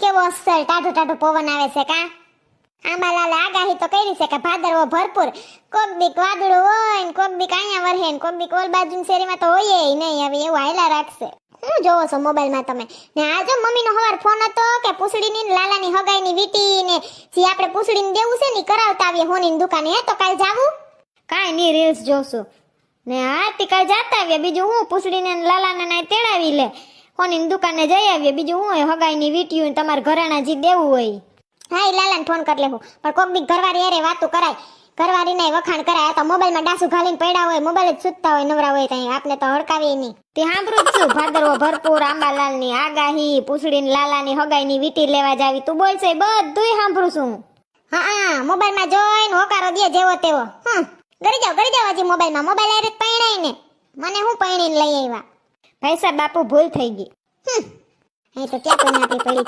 કેવો અસલ ટાઢું ટાઢું પવન આવે છે કા? આંબાલાલે આગાહી તો કરી છે કે ભાદરવો ભરપૂર. કોક બીક વાદળું હોય ને કોક બીક અહીંયા વરહે ને કોક બીક ઓલ બાજુની શેરીમાં તો હોય નહીં, હવે એવું હાયલા રાખશે. શું જોવો છો મોબાઈલમાં તમે? ને આ મમ્મીનો હવાર ફોન હતો કે પૂછડીની લાલાની હગાઈની વીટી ને જે આપણે પૂછડીને દેવું છે ને કરાવતા આવીએ હોની દુકાને. તો કાલ જાવું? કાંઈ નહીં રીલ્સ જોશું. ને હા તી કાલ જાતા આવીએ. બીજું હું પૂછડીને લાલાને તેડાવી લે. હોની દુકાને જઈ આવીએ. બીજું હું હોય? હગાઈની હોય તમારે ઘરેણા જે દેવું હોય હા એ લાલાને ફોન કરી લેવું પણ કોક દી ઘરવાળી અરે વાતું કરાય. ઘરવાળીને વખાણ કરાય. તો મોબાઈલમાં ડાસુ ઘાલીને પડ્યા હોય, મોબાઈલ જ સૂતતા હોય, નવરા હોય ત્યાં આપને તો હડકાવી નહીં. તે સાંભળું જ છું. ભાદરવો ભરપૂર, આંબાલાલની આગાહી, પૂછડીને લાલાની હગાઈની વીટી લેવા જાવી. તું બોલશે બધુંય સાંભળું છું હા. હા, મોબાઈલમાં જોઈને હોકારો દે જેવો તેવો. હમ ગરી જાવ ગરી જાવ હજી મોબાઈલમાં. મોબાઈલ આરે પૈણાય ને. મને હું પૈણીને લઈ આવ્યા? ભાઈ સાહેબ બાપુ ભૂલ થઈ ગઈ. હમ અહીં તો ક્યાં કોઈ નાટી પડી